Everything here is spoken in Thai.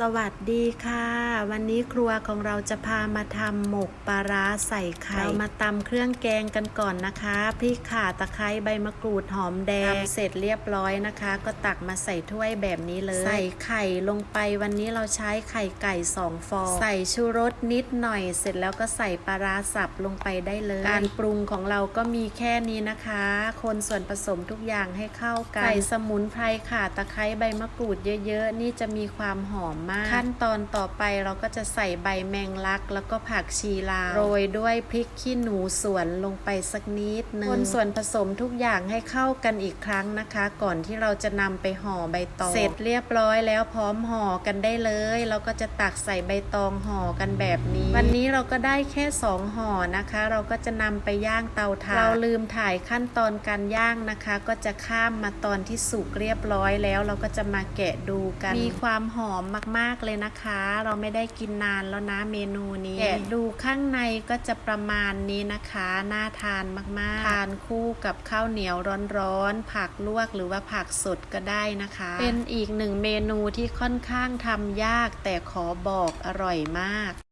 สวัสดีค่ะ วันนี้ครัวของเราจะพามาทำหมกปลาร้าใส่ไข่เรามาตำเครื่องแกงกันก่อนนะคะพริกข่าตะไคร้ใบมะกรูดหอมแดงตำเสร็จเรียบร้อยนะคะ ก็ตักมาใส่ถ้วยแบบนี้เลย ใส่ไข่ลงไปวันนี้เราใช้ไข่ไก่สองฟองใส่ชูรสนิดหน่อย เสร็จแล้วก็ใส่ปลาร้าสับลงไปได้เลย การปรุงของเราก็มีแค่นี้นะคะ คนส่วนผสมทุกอย่างให้เข้ากันใส่สมุนไพรข่าตะไคร้ใบมะกรูดเยอะ ๆ นี่จะมีความหอมมาก ขั้นตอนต่อไปเราก็จะใส่ใบแมงลัก แล้วก็ผักชีลาวโรยด้วยพริกขี้หนูสวนลงไปสักนิดนึงคนส่วนผสมทุกอย่างให้เข้ากันอีกครั้งนะคะ ก่อนที่เราจะนำไปห่อใบตองเสร็จเรียบร้อยแล้วพร้อมห่อกันได้เลย เราก็จะตักใส่ใบตองห่อกันแบบนี้ วันนี้เราก็ได้แค่สองห่อนะคะ เราก็จะนำไปย่างเตาถ่านเราลืมถ่ายขั้นตอนการย่างนะคะ ก็จะข้ามมาตอนที่สุกเรียบร้อยแล้ว เราก็จะมาแกะดูกัน มีความหอมมากๆเลยนะคะ เราไม่ได้กินนานแล้วนะเมนูนี้แกะดูข้างในก็จะประมาณนี้นะคะ น่าทานมากๆ ทานคู่กับข้าวเหนียวร้อนๆ ผักลวกหรือว่าผักสดก็ได้นะคะ เป็นอีกหนึ่งเมนูที่ค่อนข้างทำยากแต่ขอบอกอร่อยมาก